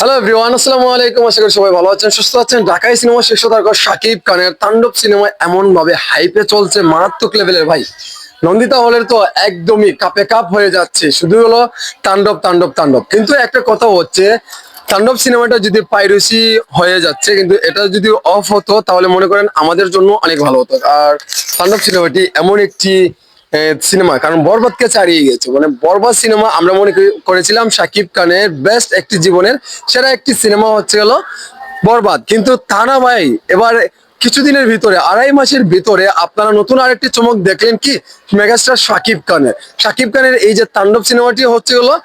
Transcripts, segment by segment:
Hello everyone আসসালামু আলাইকুম। আশা করি সবাই ভালো আছেন, সুস্থ আছেন। ঢাকাই সিনেমা শেষ তারকা শাকিব খানের তাণ্ডব সিনেমা এমন ভাবে হাইপে চলছে, মারাত্মক লেভেলের ভাই। নন্দিতা হলের তো একদমই কাপে কাপ হয়ে যাচ্ছে। শুধু হলো তাণ্ডব তাণ্ডব তাণ্ডব। কিন্তু একটা কথা হচ্ছে, তাণ্ডব সিনেমাটা যদি পাইরেসি হয়ে যাচ্ছে, কিন্তু এটা যদি অফ হতো, তাহলে মনে করেন আমাদের জন্য অনেক ভালো হতো। আর তাণ্ডব সিনেমাটি এমন একটি সিনেমা কারণ বরবাদকে ছাড়িয়ে গেছে। মানে বরবাদ সিনেমা আমরা মনে করি- করেছিলাম শাকিব খানের বেস্ট একটি জীবনের সেরা একটি সিনেমা হচ্ছে গেল বরবাদ। কিন্তু তা না ভাই, এবার কিছুদিনের ভিতরে, আড়াই মাসের ভিতরে আপনারা নতুন আরেকটি চমক দেখলেন কি? মেগাস্টার শাকিব খানের। শাকিব খানের এই যে তাণ্ডব সিনেমাটি হচ্ছে হলো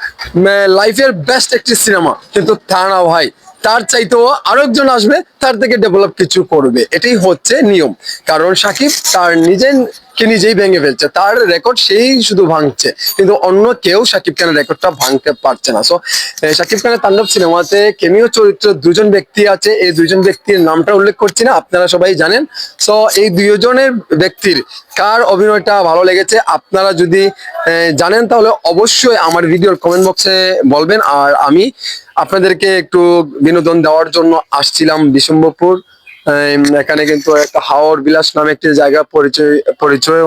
লাইফের বেস্ট একটি সিনেমা কিন্তু তা না ভাই, তার চাইতেও আরেকজন আসবে, তার থেকে ডেভেলপ কিছু করবে। এটাই হচ্ছে নিয়ম। কারণ সাকিব তার নিজের কে নিজেই ভেঙে ফেলছে। তার রেকর্ড সেই শুধু ভাঙছে। কিন্তু অন্য কেউ সাকিব খানের রেকর্ডটা ভাঙতে পারছে না। সো সাকিব খানের তাণ্ডব সিনেমাতে কেমিও চরিত্র দুজন ব্যক্তি আছে। এই দুজন ব্যক্তির নামটা উল্লেখ করছি না আপনারা সবাই জানেন। সো এই দুজনের ব্যক্তির কার অভিনয়টা ভালো লেগেছে আপনারা যদি জানেন তাহলে অবশ্যই আমার ভিডিওর কমেন্ট বক্সে বলবেন। আর আমি আপনাদেরকে একটু বিনোদন দেওয়ার জন্য আসছিলাম বিশম্বরপুর আহ, এখানে কিন্তু একটা হাওর বিলাস নামে একটি জায়গা পরিচয় পরিচয়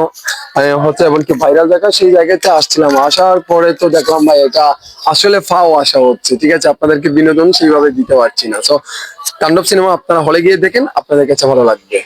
হচ্ছে এমনকি ভাইরাল জায়গা সেই জায়গাতে আসছিলাম। আসার পরে তো দেখলাম ভাই, এটা আসলে ফাও আসা হচ্ছে। ঠিক আছে, আপনাদেরকে বিনোদন সেইভাবে দিতে পারছি না। তো তাণ্ডব সিনেমা আপনারা হলে গিয়ে দেখেন, আপনাদের কাছে ভালো লাগবে।